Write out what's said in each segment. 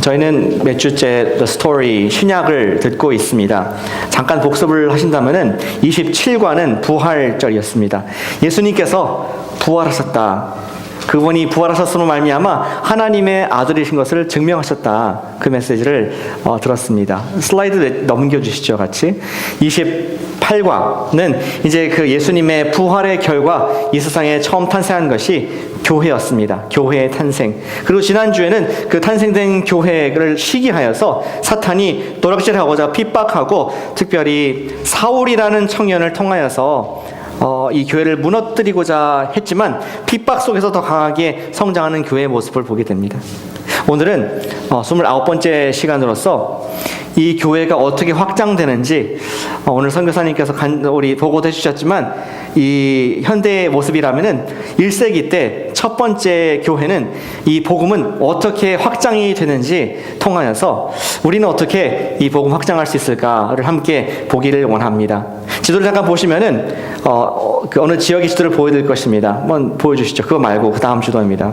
저희는 몇 주째 The Story 신약을 듣고 있습니다. 잠깐 복습을 하신다면은 27과는 부활절이었습니다. 예수님께서 부활하셨다. 그분이 부활하셨으로 말미암아 하나님의 아들이신 것을 증명하셨다. 그 메시지를 어, 들었습니다. 슬라이드 넘겨주시죠, 같이. 28과는 이제 그 예수님의 부활의 결과 이 세상에 처음 탄생한 것이 교회였습니다. 교회의 탄생. 그리고 지난주에는 그 탄생된 교회를 시기하여서 사탄이 도락질하고자 핍박하고 특별히 사울이라는 청년을 통하여서 어, 이 교회를 무너뜨리고자 했지만 핍박 속에서 더 강하게 성장하는 교회의 모습을 보게 됩니다. 오늘은 어, 29번째 시간으로서 이 교회가 어떻게 확장되는지 어, 오늘 선교사님께서 간, 우리 보고도 해주셨지만 이 현대의 모습이라면은 1세기 때 첫 번째 교회는 이 복음은 어떻게 확장이 되는지 통하여서 우리는 어떻게 이 복음 확장할 수 있을까를 함께 보기를 원합니다. 지도를 잠깐 보시면은 어, 어, 그 어느 지역의 지도를 보여드릴 것입니다. 한번 보여주시죠. 그거 말고 그 다음 지도입니다.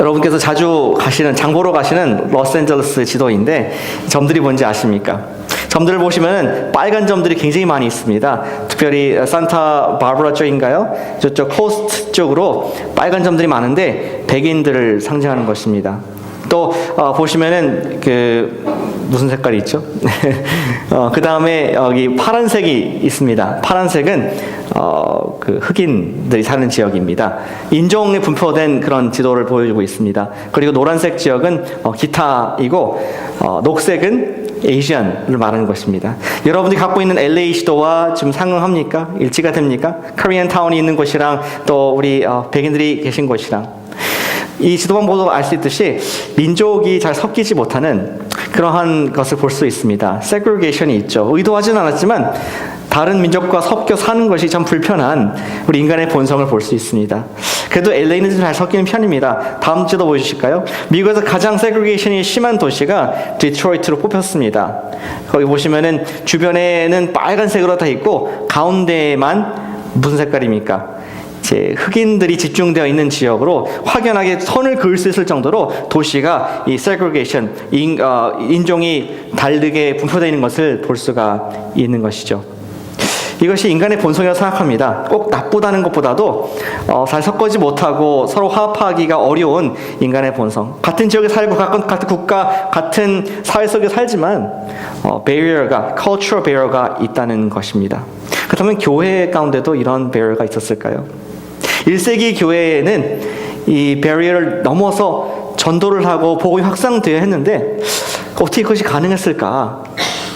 여러분께서 자주 가시는 장보러 가시는 로스앤젤레스 지도인데 점들이 뭔지 아십니까? 점들을 보시면 빨간 점들이 굉장히 많이 있습니다. 특별히 산타 바브라 쪽인가요? 저쪽 코스트 쪽으로 빨간 점들이 많은데 백인들을 상징하는 것입니다. 또 어, 보시면은 그 무슨 색깔이 있죠? 어, 그 다음에 여기 파란색이 있습니다. 파란색은 어, 그 흑인들이 사는 지역입니다. 인종에 분포된 그런 지도를 보여주고 있습니다. 그리고 노란색 지역은 어, 기타이고 어, 녹색은 에이시안을 말하는 것입니다. 여러분들이 갖고 있는 LA 시도와 지금 상응합니까? 일치가 됩니까? 코리안 타운이 있는 곳이랑 또 우리 어, 백인들이 계신 곳이랑 이 지도만 보도 알 수 있듯이 민족이 잘 섞이지 못하는 그러한 것을 볼 수 있습니다. 세그레게이션이 있죠. 의도하진 않았지만 다른 민족과 섞여 사는 것이 참 불편한 우리 인간의 본성을 볼 수 있습니다. 그래도 LA는 좀 잘 섞이는 편입니다. 다음 지도 보여주실까요? 미국에서 가장 세그레게이션이 심한 도시가 디트로이트로 뽑혔습니다. 거기 보시면은 주변에는 빨간색으로 다 있고 가운데만 무슨 색깔입니까? 이제 흑인들이 집중되어 있는 지역으로 확연하게 선을 그을 수 있을 정도로 도시가 이 segregation 인, 어, 인종이 다르게 분포되어 있는 것을 볼 수가 있는 것이죠. 이것이 인간의 본성이라고 생각합니다. 꼭 나쁘다는 것보다도 어, 잘 섞어지 못하고 서로 화합하기가 어려운 인간의 본성. 같은 지역에 살고 같은, 같은 국가, 같은 사회 속에 살지만 어, barrier가, cultural barrier가 있다는 것입니다. 그렇다면 교회 가운데도 이런 barrier가 있었을까요? 1세기 교회에는 이 베리어를 넘어서 전도를 하고 복음이 확산되어 했는데 어떻게 그것이 가능했을까?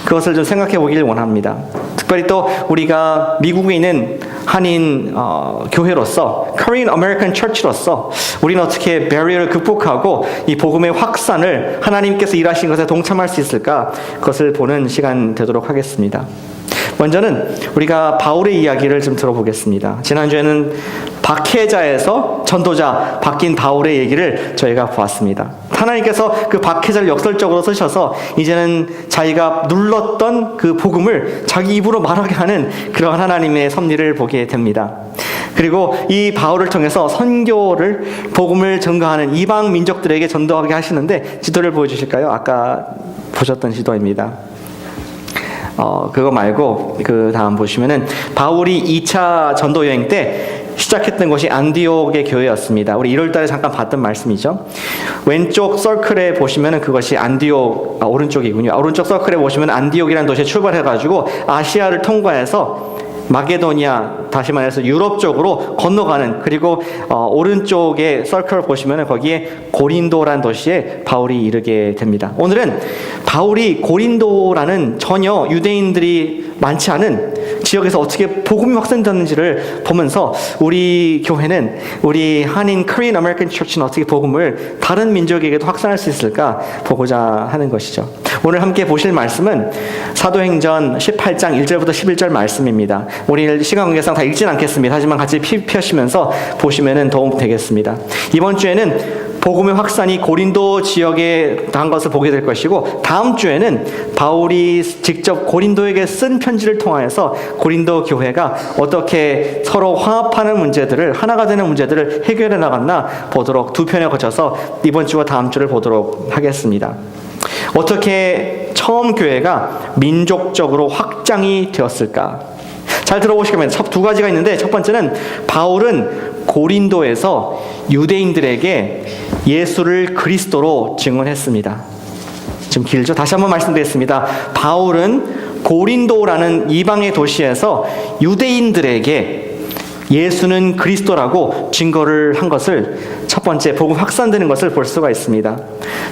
그것을 좀 생각해 보기를 원합니다. 특별히 또 우리가 미국에 있는 한인 어, 교회로서 Korean American Church로서 우리는 어떻게 베리어를 극복하고 이 복음의 확산을 하나님께서 일하신 것에 동참할 수 있을까? 그것을 보는 시간 되도록 하겠습니다. 먼저는 우리가 바울의 이야기를 좀 들어보겠습니다. 지난주에는 박해자에서 전도자 바뀐 바울의 얘기를 저희가 보았습니다. 하나님께서 그 박해자를 역설적으로 쓰셔서 이제는 자기가 눌렀던 그 복음을 자기 입으로 말하게 하는 그러한 하나님의 섭리를 보게 됩니다. 그리고 이 바울을 통해서 선교를 복음을 전가하는 이방 민족들에게 전도하게 하시는데 지도를 보여주실까요? 아까 보셨던 지도입니다. 어, 그거 말고 그 다음 보시면은 바울이 2차 전도 여행 때 시작했던 것이 안디옥의 교회였습니다. 우리 1월 달에 잠깐 봤던 말씀이죠. 왼쪽 서클에 보시면은 그것이 안디옥 아, 오른쪽이군요. 오른쪽 서클에 보시면 안디옥이라는 도시에 출발해 가지고 아시아를 통과해서 마게도니아 다시 말해서 유럽 쪽으로 건너가는 그리고 어, 오른쪽에 서클을 보시면 거기에 고린도라는 도시에 바울이 이르게 됩니다. 오늘은 바울이 고린도라는 전혀 유대인들이 많지 않은 지역에서 어떻게 복음이 확산되는지를 보면서 우리 교회는 우리 한인 Korean American Church는 어떻게 복음을 다른 민족에게도 확산할 수 있을까 보고자 하는 것이죠. 오늘 함께 보실 말씀은 사도행전 18장 1절부터 11절 말씀입니다. 우리 시간 관계상 다 읽진 않겠습니다. 하지만 같이 피 펴시면서 보시면 도움 되겠습니다. 이번 주에는 복음의 확산이 고린도 지역에 한 것을 보게 될 것이고 다음 주에는 바울이 직접 고린도에게 쓴 편지를 통하여서 고린도 교회가 어떻게 서로 화합하는 문제들을 하나가 되는 문제들을 해결해 나갔나 보도록 두 편에 거쳐서 이번 주와 다음 주를 보도록 하겠습니다. 어떻게 처음 교회가 민족적으로 확장이 되었을까? 잘 들어보시면 첫두 가지가 있는데 첫 번째는 바울은 고린도에서 유대인들에게 예수를 그리스도로 증언했습니다. 좀 길죠? 다시 한번 말씀드리겠습니다. 바울은 고린도라는 이방의 도시에서 유대인들에게 예수는 그리스도라고 증거를 한 것을 첫 번째 복음 확산되는 것을 볼 수가 있습니다.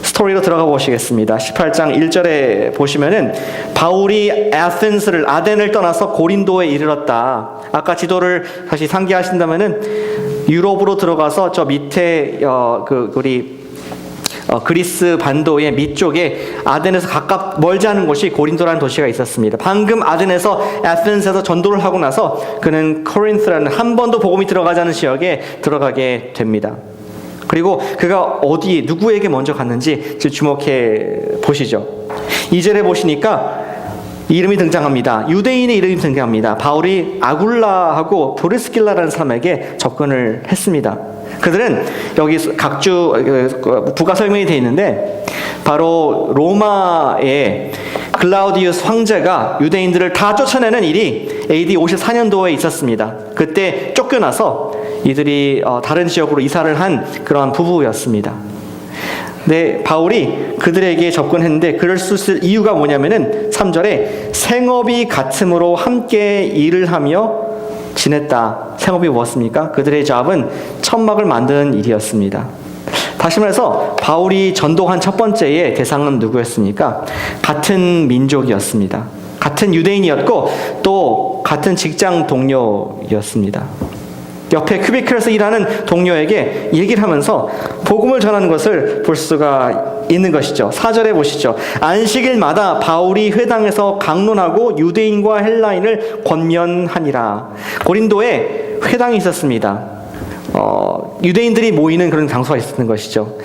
스토리로 들어가 보시겠습니다. 18장 1절에 보시면은 바울이 아덴스를 아덴을 떠나서 고린도에 이르렀다. 아까 지도를 다시 상기하신다면은 유럽으로 들어가서 저 밑에 어, 그 우리 어, 그리스 반도의 밑쪽에 아덴에서 가깝 멀지 않은 곳이 고린도라는 도시가 있었습니다. 방금 아덴에서 아덴스에서 전도를 하고 나서 그는 코린스라는 한 번도 복음이 들어가지 않은 지역에 들어가게 됩니다. 그리고 그가 어디 누구에게 먼저 갔는지 주목해 보시죠. 2절에 보시니까 이름이 등장합니다. 유대인의 이름이 등장합니다. 바울이 아굴라하고 브리스길라라는 사람에게 접근을 했습니다. 그들은 여기 각주 그, 부가 설명이 되어 있는데 바로 로마의 글라우디우스 황제가 유대인들을 다 쫓아내는 일이 AD 54년도에 있었습니다. 그때 쫓겨나서 이들이 어, 다른 지역으로 이사를 한 그러한 부부였습니다. 네, 바울이 그들에게 접근했는데 그럴 수 있을 이유가 뭐냐면은 3절에 생업이 같음으로 함께 일을 하며 지냈다. 생업이 무엇입니까? 그들의 잡은 천막을 만드는 일이었습니다. 다시 말해서 바울이 전도한 첫 번째의 대상은 누구였습니까? 같은 민족이었습니다. 같은 유대인이었고 또 같은 직장 동료였습니다. 옆에 큐비클에서 일하는 동료에게 얘기를 하면서 복음을 전하는 것을 볼 수가 있는 것이죠. 4절에 보시죠. 안식일마다 바울이 회당에서 강론하고 유대인과 헬라인을 권면하니라. 고린도에 회당이 있었습니다. 어, 유대인들이 모이는 그런 장소가 있었던 것이죠.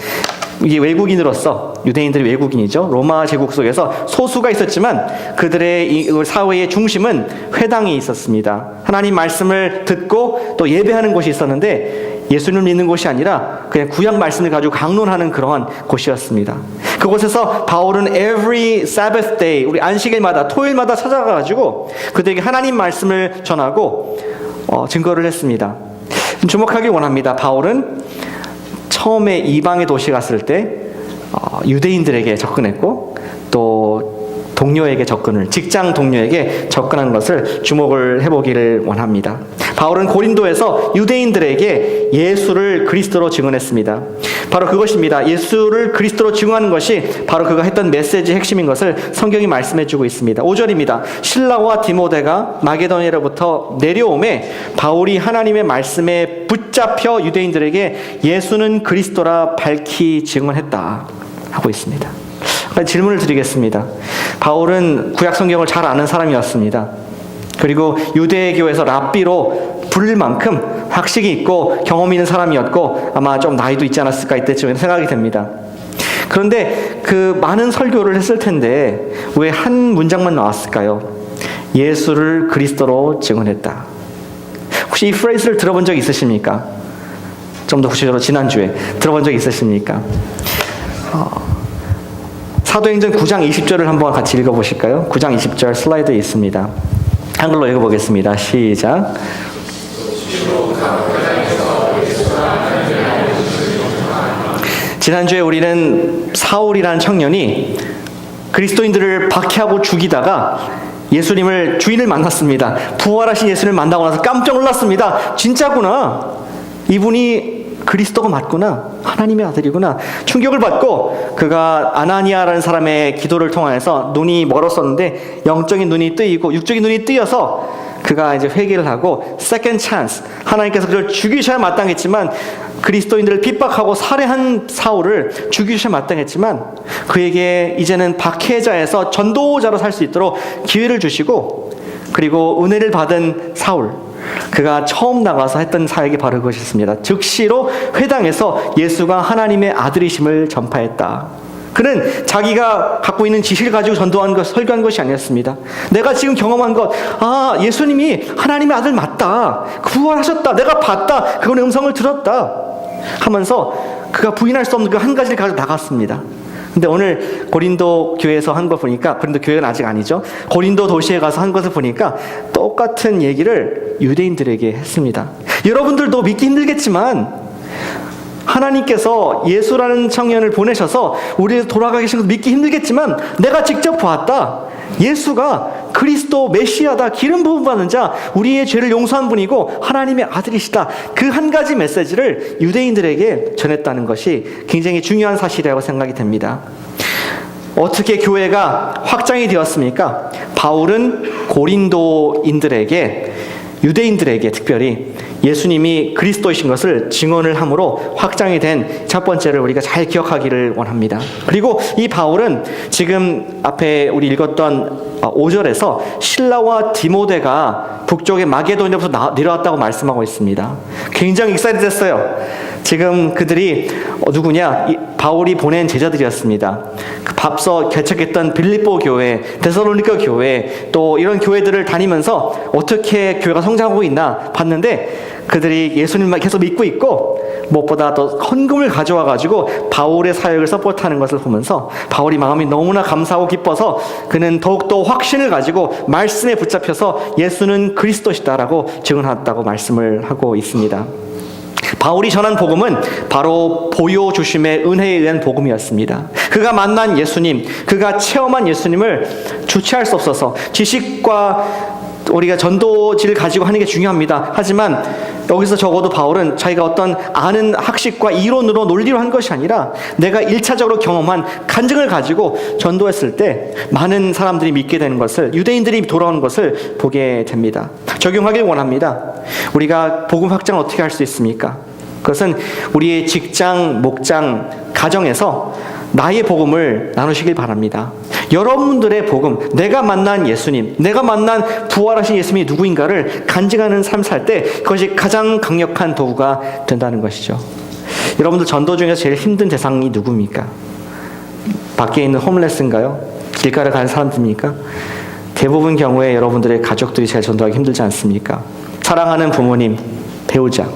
이게 외국인으로서 유대인들이 외국인이죠. 로마 제국 속에서 소수가 있었지만 그들의 사회의 중심은 회당이 있었습니다. 하나님 말씀을 듣고 또 예배하는 곳이 있었는데 예수님을 믿는 곳이 아니라 그냥 구약 말씀을 가지고 강론하는 그러한 곳이었습니다. 그곳에서 바울은 every Sabbath day 우리 안식일마다 토요일마다 찾아가 가지고 그들에게 하나님 말씀을 전하고 어, 증거를 했습니다. 주목하기 원합니다. 바울은 처음에 이방의 도시 갔을 때 어, 유대인들에게 접근했고 또 동료에게 접근을 직장 동료에게 접근한 것을 주목을 해보기를 원합니다. 바울은 고린도에서 유대인들에게 예수를 그리스도로 증언했습니다. 바로 그것입니다. 예수를 그리스도로 증언하는 것이 바로 그가 했던 메시지의 핵심인 것을 성경이 말씀해주고 있습니다. 5절입니다. 신라와 디모데가 마게도니아로부터 내려오매 바울이 하나님의 말씀에 붙잡혀 유대인들에게 예수는 그리스도라 밝히 증언했다 하고 있습니다. 질문을 드리겠습니다. 바울은 구약 성경을 잘 아는 사람이었습니다. 그리고 유대교에서 랍비로 부를 만큼 학식이 있고 경험 있는 사람이었고 아마 좀 나이도 있지 않았을까 이때쯤에 생각이 됩니다. 그런데 그 많은 설교를 했을 텐데 왜 한 문장만 나왔을까요? 예수를 그리스도로 증언했다. 혹시 이 프레이즈를 들어본 적 있으십니까? 좀 더 구체적으로 지난주에 들어본 적 있으십니까? 어, 사도행전 9장 20절을 한번 같이 읽어보실까요? 9장 20절 슬라이드에 있습니다. 한글로 읽어보겠습니다. 시작. 지난주에 우리는 사울이라는 청년이 그리스도인들을 박해하고 죽이다가 예수님을 주인을 만났습니다. 부활하신 예수님을 만나고 나서 깜짝 놀랐습니다. 진짜구나. 이분이 그리스도가 맞구나. 하나님의 아들이구나. 충격을 받고 그가 아나니아라는 사람의 기도를 통해서 눈이 멀었었는데 영적인 눈이 뜨이고 육적인 눈이 뜨여서 그가 이제 회개를 하고 second chance 하나님께서 그를 죽이셔야 마땅했지만 그리스도인들을 핍박하고 살해한 사울을 죽이셔야 마땅했지만 그에게 이제는 박해자에서 전도자로 살 수 있도록 기회를 주시고 그리고 은혜를 받은 사울 그가 처음 나가서 했던 사역이 바로 그것이었습니다. 즉시로 회당에서 예수가 하나님의 아들이심을 전파했다. 그는 자기가 갖고 있는 지식을 가지고 전도한 것, 설교한 것이 아니었습니다. 내가 지금 경험한 것, 아, 예수님이 하나님의 아들 맞다. 구원하셨다. 내가 봤다. 그건 음성을 들었다. 하면서 그가 부인할 수 없는 그 한 가지를 가지고 나갔습니다. 근데 오늘 고린도 교회에서 한 거 보니까 고린도 교회는 아직 아니죠. 고린도 도시에 가서 한 것을 보니까 똑같은 얘기를 유대인들에게 했습니다. 여러분들도 믿기 힘들겠지만 하나님께서 예수라는 청년을 보내셔서 우리 돌아가 계신 것 믿기 힘들겠지만 내가 직접 보았다. 예수가 그리스도 메시아다. 기름 부음 받는 자, 우리의 죄를 용서한 분이고 하나님의 아들이시다. 그 한 가지 메시지를 유대인들에게 전했다는 것이 굉장히 중요한 사실이라고 생각이 됩니다. 어떻게 교회가 확장이 되었습니까? 바울은 고린도인들에게 유대인들에게 특별히 예수님이 그리스도이신 것을 증언을 함으로 확장이 된 첫 번째를 우리가 잘 기억하기를 원합니다. 그리고 이 바울은 지금 앞에 우리 읽었던 5절에서 신라와 디모데가 북쪽의 마게도니아부터 나- 내려왔다고 말씀하고 있습니다. 굉장히 익사이드 됐어요. 지금 그들이 어, 누구냐? 이 바울이 보낸 제자들이었습니다. 그 밥서 개척했던 빌립보 교회, 데살로니가 교회, 또 이런 교회들을 다니면서 어떻게 교회가 성장하고 있나 봤는데 그들이 예수님만 계속 믿고 있고 무엇보다 더 헌금을 가져와 가지고 바울의 사역을 서포트하는 것을 보면서 바울이 마음이 너무나 감사하고 기뻐서 그는 더욱더 확신을 가지고 말씀에 붙잡혀서 예수는 그리스도시다라고 증언했다고 말씀을 하고 있습니다. 바울이 전한 복음은 바로 보여 주심의 은혜에 의한 복음이었습니다. 그가 만난 예수님, 그가 체험한 예수님을 주체할 수 없어서 지식과 우리가 전도지를 가지고 하는 게 중요합니다. 하지만 여기서 적어도 바울은 자기가 어떤 아는 학식과 이론으로 논리로 한 것이 아니라 내가 일차적으로 경험한 간증을 가지고 전도했을 때 많은 사람들이 믿게 되는 것을 유대인들이 돌아오는 것을 보게 됩니다. 적용하길 원합니다. 우리가 복음 확장을 어떻게 할 수 있습니까? 그것은 우리의 직장, 목장, 가정에서 나의 복음을 나누시길 바랍니다. 여러분들의 복음, 내가 만난 예수님, 내가 만난 부활하신 예수님이 누구인가를 간증하는 삶 살 때 그것이 가장 강력한 도구가 된다는 것이죠. 여러분들 전도 중에서 제일 힘든 대상이 누굽니까? 밖에 있는 홈레스인가요? 길가를 가는 사람들입니까? 대부분 경우에 여러분들의 가족들이 제일 전도하기 힘들지 않습니까? 사랑하는 부모님, 배우자,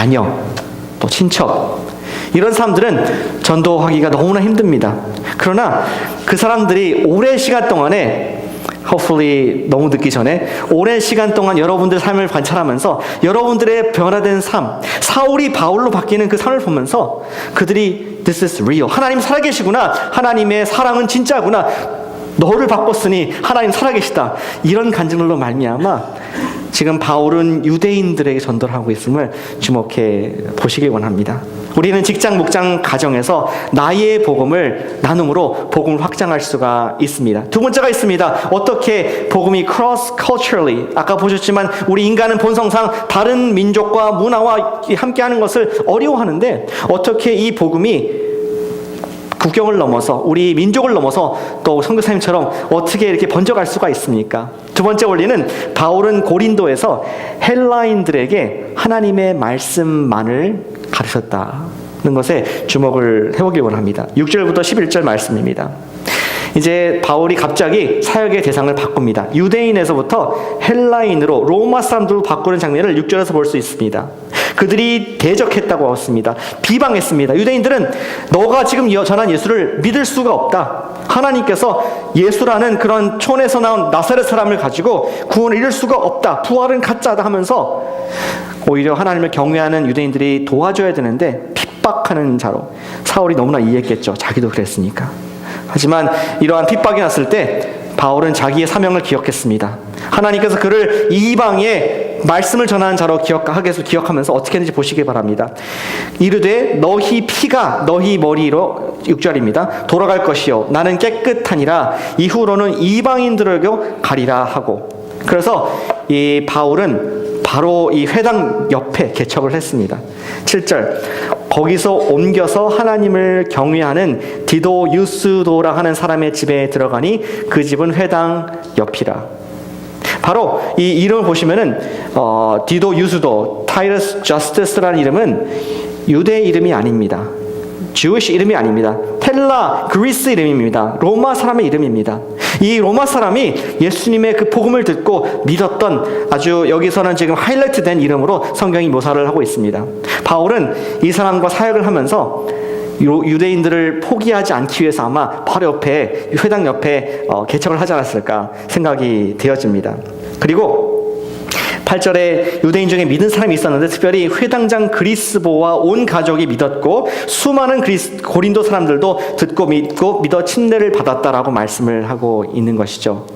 자녀, 또 친척, 이런 사람들은 전도하기가 너무나 힘듭니다. 그러나 그 사람들이 오랜 시간 동안에 hopefully 너무 늦기 전에 오랜 시간 동안 여러분들 삶을 관찰하면서 여러분들의 변화된 삶, 사울이 바울로 바뀌는 그 삶을 보면서 그들이 this is real. 하나님 살아계시구나. 하나님의 사랑은 진짜구나. 너를 바꿨으니 하나님 살아계시다. 이런 간증으로 말미암아 지금 바울은 유대인들에게 전도를 하고 있음을 주목해 보시길 원합니다. 우리는 직장, 목장, 가정에서 나의 복음을 나눔으로 복음을 확장할 수가 있습니다. 두 번째가 있습니다. 어떻게 복음이 cross culturally 아까 보셨지만 우리 인간은 본성상 다른 민족과 문화와 함께하는 것을 어려워하는데 어떻게 이 복음이 국경을 넘어서 우리 민족을 넘어서 또 선교사님처럼 어떻게 이렇게 번져갈 수가 있습니까? 두 번째 원리는 바울은 고린도에서 헬라인들에게 하나님의 말씀만을 가르쳤다는 것에 주목을 해보길 원합니다. 6절부터 11절 말씀입니다. 이제 바울이 갑자기 사역의 대상을 바꿉니다. 유대인에서부터 헬라인으로 로마 사람들로 바꾸는 장면을 6절에서 볼 수 있습니다. 그들이 대적했다고 했습니다. 비방했습니다. 유대인들은 너가 지금 전한 예수를 믿을 수가 없다. 하나님께서 예수라는 그런 촌에서 나온 나사렛 사람을 가지고 구원을 이룰 수가 없다. 부활은 가짜다 하면서 오히려 하나님을 경외하는 유대인들이 도와줘야 되는데 핍박하는 자로 사울이 너무나 이해했겠죠. 자기도 그랬으니까. 하지만 이러한 핍박이 났을 때 바울은 자기의 사명을 기억했습니다. 하나님께서 그를 이방에 말씀을 전하는 자로 기억하게 해서 기억하면서 어떻게 했는지 보시기 바랍니다. 이르되 너희 피가 너희 머리로 6절입니다. 돌아갈 것이요 나는 깨끗하니라 이후로는 이방인들에게 가리라 하고 그래서 이 바울은 바로 이 회당 옆에 개척을 했습니다. 7절. 거기서 옮겨서 하나님을 경외하는 디도 유스도라 하는 사람의 집에 들어가니 그 집은 회당 옆이라. 바로 이 이름을 보시면은 어, 디도 유수도 타이러스 저스티스라는 이름은 유대 이름이 아닙니다. Jewish 이름이 아닙니다. 텔라 그리스 이름입니다. 로마 사람의 이름입니다. 이 로마 사람이 예수님의 그 복음을 듣고 믿었던 아주 여기서는 지금 하이라이트된 이름으로 성경이 묘사를 하고 있습니다. 바울은 이 사람과 사역을 하면서 유- 유대인들을 포기하지 않기 위해서 아마 바로 옆에 회당 옆에 어, 개척을 하지 않았을까 생각이 되어집니다. 그리고 8절에 유대인 중에 믿은 사람이 있었는데 특별히 회당장 그리스보와 온 가족이 믿었고 수많은 그리스, 고린도 사람들도 듣고 믿고 믿어 침례를 받았다라고 말씀을 하고 있는 것이죠.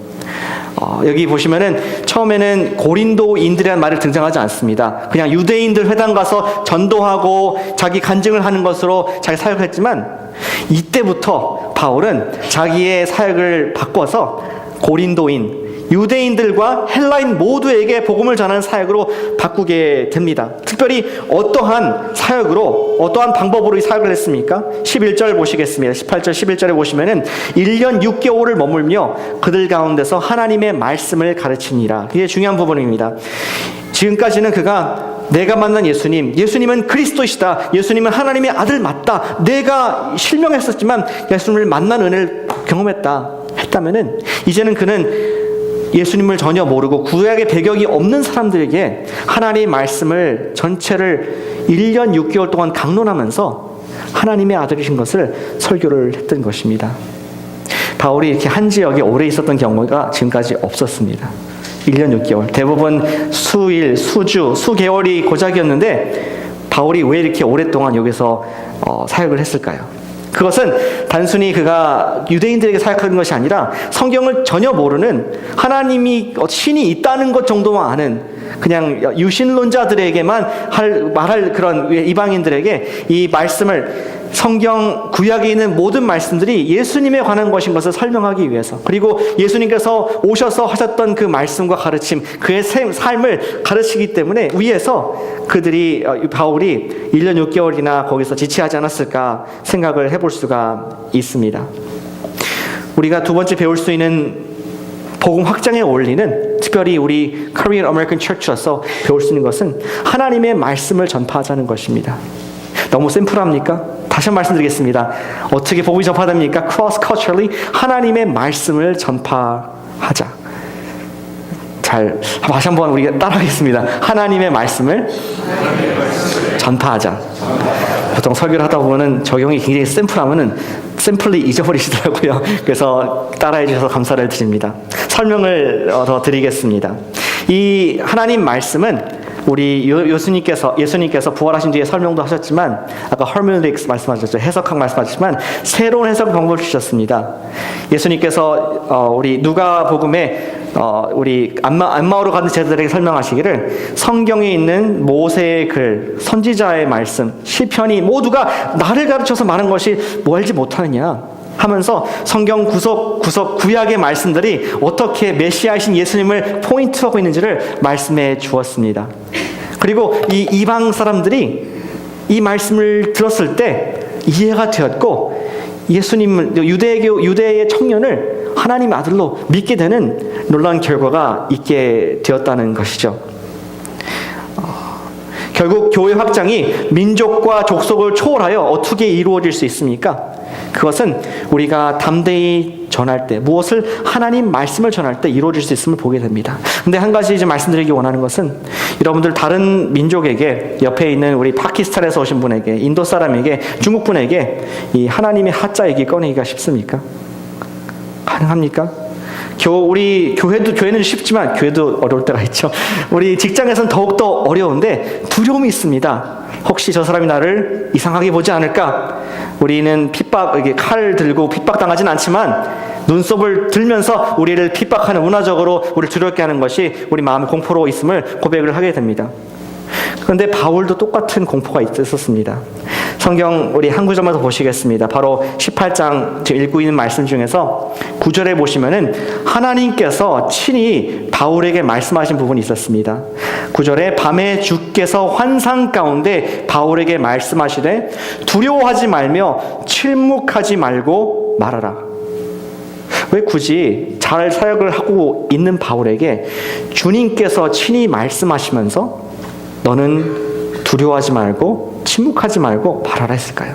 어, 여기 보시면은 처음에는 고린도인들이라는 말을 등장하지 않습니다. 그냥 유대인들 회당 가서 전도하고 자기 간증을 하는 것으로 자기 사역했지만 이때부터 바울은 자기의 사역을 바꿔서 고린도인 유대인들과 헬라인 모두에게 복음을 전하는 사역으로 바꾸게 됩니다. 특별히 어떠한 사역으로 어떠한 방법으로 이 사역을 했습니까? 11절 보시겠습니다. 18절 11절에 보시면은 1년 6개월을 머물며 그들 가운데서 하나님의 말씀을 가르치니라. 이게 중요한 부분입니다. 지금까지는 그가 내가 만난 예수님, 예수님은 그리스도시다. 예수님은 하나님의 아들 맞다. 내가 실명했었지만 예수님을 만난 은혜를 경험했다. 했다면은 이제는 그는 예수님을 전혀 모르고 구약의 배경이 없는 사람들에게 하나님의 말씀을 전체를 1년 6개월 동안 강론하면서 하나님의 아들이신 것을 설교를 했던 것입니다. 바울이 이렇게 한 지역에 오래 있었던 경우가 지금까지 없었습니다. 1년 6개월. 대부분 수일, 수주, 수개월이 고작이었는데 바울이 왜 이렇게 오랫동안 여기서 어, 사역을 했을까요? 그것은 단순히 그가 유대인들에게 사역하는 것이 아니라 성경을 전혀 모르는 하나님이 어, 신이 있다는 것 정도만 아는 그냥 유신론자들에게만 할, 말할 그런 이방인들에게 이 말씀을 성경 구약에 있는 모든 말씀들이 예수님에 관한 것인 것을 설명하기 위해서 그리고 예수님께서 오셔서 하셨던 그 말씀과 가르침 그의 생- 삶을 가르치기 때문에 위에서 그들이 어, 바울이 1년 6개월이나 거기서 지체하지 않았을까 생각을 해볼 수가 있습니다. 우리가 두 번째 배울 수 있는 복음 확장의 원리는 특별히 우리 Korean American Church로서 배울 수 있는 것은 하나님의 말씀을 전파하자는 것입니다. 너무 심플합니까? 다시 한번 말씀드리겠습니다. 어떻게 복음이 전파됩니까? Cross culturally 하나님의 말씀을 전파하자. 잘 다시 한번 우리가 따라하겠습니다. 하나님의 말씀을 전파하자. 보통 설교를 하다 보면은 적용이 굉장히 심플하면은 심플리 잊어버리시더라고요. 그래서 따라해 주셔서 감사를 드립니다. 설명을 어, 더 드리겠습니다. 이 하나님 말씀은 우리 요- 요수님께서 예수님께서 부활하신 뒤에 설명도 하셨지만 아까 허밀릭스 말씀하셨죠 해석학 말씀하셨지만 새로운 해석 방법을 주셨습니다. 예수님께서 어, 우리 누가 복음에 어, 우리 안마, 안마오로 가는 제자들에게 설명하시기를 성경에 있는 모세의 글, 선지자의 말씀, 시편이 모두가 나를 가르쳐서 많은 것이 뭐 알지 못하느냐 하면서 성경 구석 구석 구약의 말씀들이 어떻게 메시아이신 예수님을 포인트하고 있는지를 말씀해 주었습니다. 그리고 이 이방 사람들이 이 말씀을 들었을 때 이해가 되었고 예수님을 유대교 유대의 청년을 하나님의 아들로 믿게 되는 놀라운 결과가 있게 되었다는 것이죠. 어, 결국 교회 확장이 민족과 족속을 초월하여 어떻게 이루어질 수 있습니까? 그것은 우리가 담대히 전할 때 무엇을 하나님 말씀을 전할 때 이루어질 수 있음을 보게 됩니다. 근데 한 가지 이제 말씀드리기 원하는 것은 여러분들 다른 민족에게 옆에 있는 우리 파키스탄에서 오신 분에게 인도 사람에게 중국 분에게 이 하나님의 하자 얘기 꺼내기가 쉽습니까? 가능합니까? 교 우리 교회도 교회는 쉽지만 교회도 어려울 때가 있죠. 우리 직장에서는 더욱 더 어려운데 두려움이 있습니다. 혹시 저 사람이 나를 이상하게 보지 않을까? 우리는 핍박 이게 칼 들고 핍박 당하진 않지만 눈썹을 들면서 우리를 핍박하는 문화적으로 우리를 두렵게 하는 것이 우리 마음의 공포로 있음을 고백을 하게 됩니다. 그런데 바울도 똑같은 공포가 있었습니다. 성경 우리 한 구절만 더 보시겠습니다. 바로 18장 지금 읽고 있는 말씀 중에서 9절에 보시면은 하나님께서 친히 바울에게 말씀하신 부분이 있었습니다. 9절에 밤에 주께서 환상 가운데 바울에게 말씀하시되 두려워하지 말며 침묵하지 말고 말하라. 왜 굳이 잘 사역을 하고 있는 바울에게 주님께서 친히 말씀하시면서 너는 두려워하지 말고 침묵하지 말고 말하라 했을까요?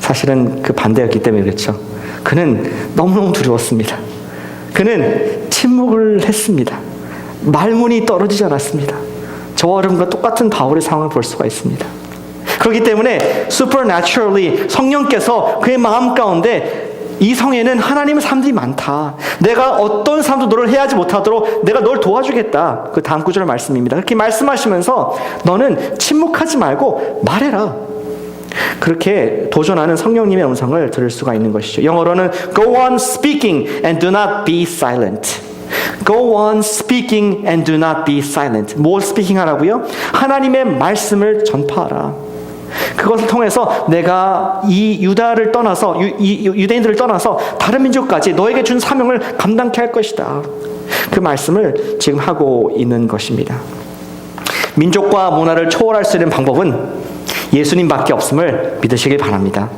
사실은 그 반대였기 때문에 그렇죠. 그는 너무너무 두려웠습니다. 그는 침묵을 했습니다. 말문이 떨어지지 않았습니다. 저와 여러분과 똑같은 바울의 상황을 볼 수가 있습니다. 그렇기 때문에 supernaturally 성령께서 그의 마음 가운데 이 성에는 하나님의 사람들이 많다. 내가 어떤 사람도 너를 해하지 못하도록 내가 널 도와주겠다. 그 다음 구절 말씀입니다. 그렇게 말씀하시면서 너는 침묵하지 말고 말해라. 그렇게 도전하는 성령님의 음성을 들을 수가 있는 것이죠. 영어로는 go on speaking and do not be silent. Go on speaking and do not be silent. 뭘 speaking 하라고요? 하나님의 말씀을 전파하라. 그것을 통해서 내가 이 유다를 떠나서 유, 이 유대인들을 떠나서 다른 민족까지 너에게 준 사명을 감당케 할 것이다. 그 말씀을 지금 하고 있는 것입니다. 민족과 문화를 초월할 수 있는 방법은 예수님밖에 없음을 믿으시길 바랍니다.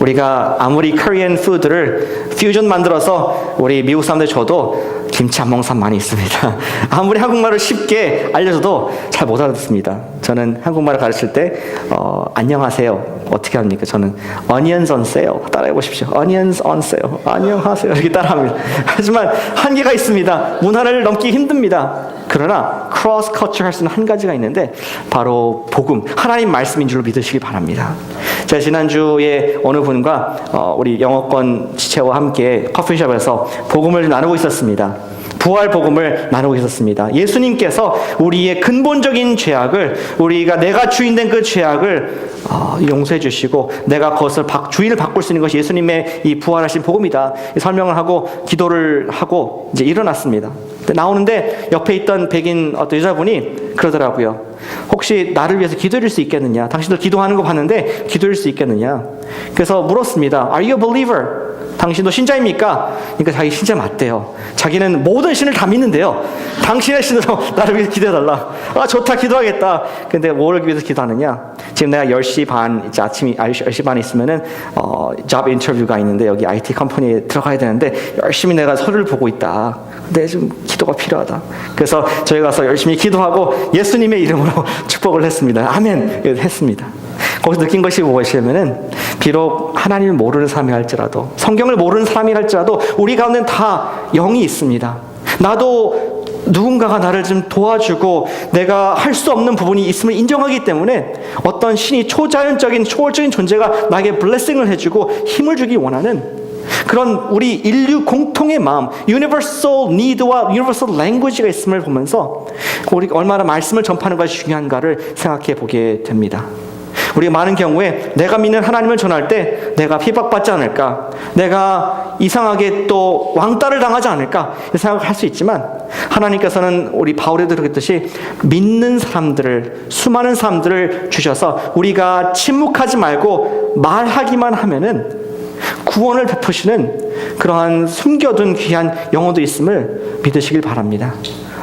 우리가 아무리 코리안 푸드를 퓨전 만들어서 우리 미국 사람들 줘도 김치 안 먹는 사람 많이 있습니다. 아무리 한국말을 쉽게 알려줘도 잘 못 알아듣습니다. 저는 한국말을 가르칠 때 어, 안녕하세요 어떻게 합니까? 저는 onions on sale 따라해 보십시오. onions on sale 안녕하세요 이렇게 따라합니다. 하지만 한계가 있습니다. 문화를 넘기 힘듭니다. 그러나 크로스 커처 할수 있는 한 가지가 있는데 바로 복음 하나님 말씀인 줄로 믿으시기 바랍니다. 제가 지난주에 어느 분과 어, 우리 영어권 지체와 함께 커피숍에서 복음을 나누고 있었습니다. 부활 복음을 나누고 있었습니다. 예수님께서 우리의 근본적인 죄악을 우리가 내가 주인된 그 죄악을 어, 용서해 주시고 내가 그것을 바, 주인을 바꿀 수 있는 것이 예수님의 이 부활하신 복음이다. 이 설명을 하고 기도를 하고 이제 일어났습니다. 나오는데 옆에 있던 백인 어떤 여자분이 그러더라고요. 혹시 나를 위해서 기도해 줄 수 있겠느냐? 당신들 기도하는 거 봤는데 기도해 줄 수 있겠느냐? 그래서 물었습니다. Are you a believer? 당신도 신자입니까? 그러니까 자기 신자 맞대요. 자기는 모든 신을 다 믿는데요. 당신의 신으로 나를 위해서 기도해달라. 아, 좋다, 기도하겠다. 근데 뭐를 위해서 기도하느냐? 지금 내가 10시 반, 이제 아침 10시 반에 있으면은, 어, 잡 인터뷰가 있는데 여기 IT 컴퍼니에 들어가야 되는데 열심히 내가 서류를 보고 있다. 근데 좀 기도가 필요하다. 그래서 저희 가서 열심히 기도하고 예수님의 이름으로 축복을 했습니다. 아멘. 했습니다. 거기서 느낀 것이 무엇이냐면은 비록 하나님을 모르는 사람이 할지라도 성경을 모르는 사람이 할지라도 우리 가운데 다 영이 있습니다. 나도 누군가가 나를 좀 도와주고 내가 할 수 없는 부분이 있음을 인정하기 때문에 어떤 신이 초자연적인 초월적인 존재가 나에게 블레싱을 해주고 힘을 주기 원하는 그런 우리 인류 공통의 마음, universal need와 universal language가 있음을 보면서 우리가 얼마나 말씀을 전파하는 것이 중요한가를 생각해 보게 됩니다. 우리가 많은 경우에 내가 믿는 하나님을 전할 때 내가 핍박받지 않을까, 내가 이상하게 또 왕따를 당하지 않을까 생각을 할 수 있지만 하나님께서는 우리 바울에도 그랬듯이 믿는 사람들을 수많은 사람들을 주셔서 우리가 침묵하지 말고 말하기만 하면은 구원을 베푸시는 그러한 숨겨둔 귀한 영혼도 있음을 믿으시길 바랍니다.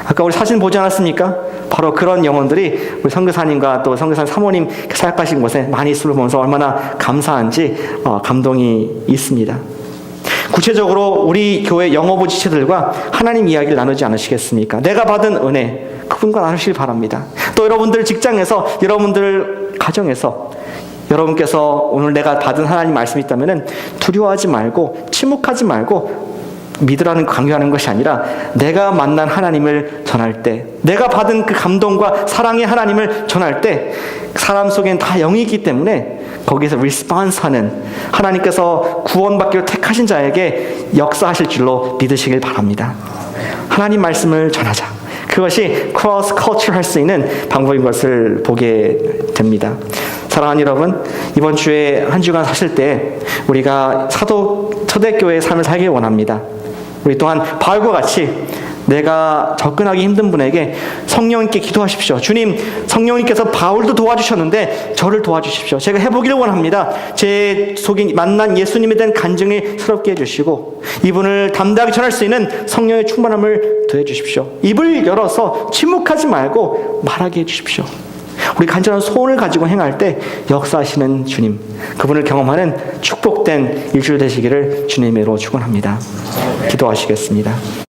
아까 우리 사진 보지 않았습니까? 바로 그런 영혼들이 우리 선교사님과 또 선교사님 사모님 사역하신 곳에 많이 있음을 보면서 얼마나 감사한지 어, 감동이 있습니다. 구체적으로 우리 교회 영어부 지체들과 하나님 이야기를 나누지 않으시겠습니까? 내가 받은 은혜 그분과 나누시길 바랍니다. 또 여러분들 직장에서 여러분들 가정에서 여러분께서 오늘 내가 받은 하나님 말씀이 있다면 두려워하지 말고 침묵하지 말고 믿으라는 강요하는 것이 아니라 내가 만난 하나님을 전할 때 내가 받은 그 감동과 사랑의 하나님을 전할 때 사람 속엔 다 영이 있기 때문에 거기서 리스폰스하는 하나님께서 구원받기로 택하신 자에게 역사하실 줄로 믿으시길 바랍니다. 하나님 말씀을 전하자. 그것이 크로스 커처 할 수 있는 방법인 것을 보게 됩니다. 사랑하는 여러분, 이번 주에 한 주간 사실 때 우리가 사도 초대교회의 삶을 살기 원합니다. 우리 또한 바울과 같이 내가 접근하기 힘든 분에게 성령님께 기도하십시오. 주님, 성령님께서 바울도 도와주셨는데 저를 도와주십시오. 제가 해보기를 원합니다. 제 속에 만난 예수님에 대한 간증을 새롭게 해주시고 이분을 담대하게 전할 수 있는 성령의 충만함을 더해 주십시오. 입을 열어서 침묵하지 말고 말하게 해주십시오. 우리 간절한 소원을 가지고 행할 때 역사하시는 주님, 그분을 경험하는 축복된 일주일 되시기를 주님으로 축원합니다. 기도하시겠습니다.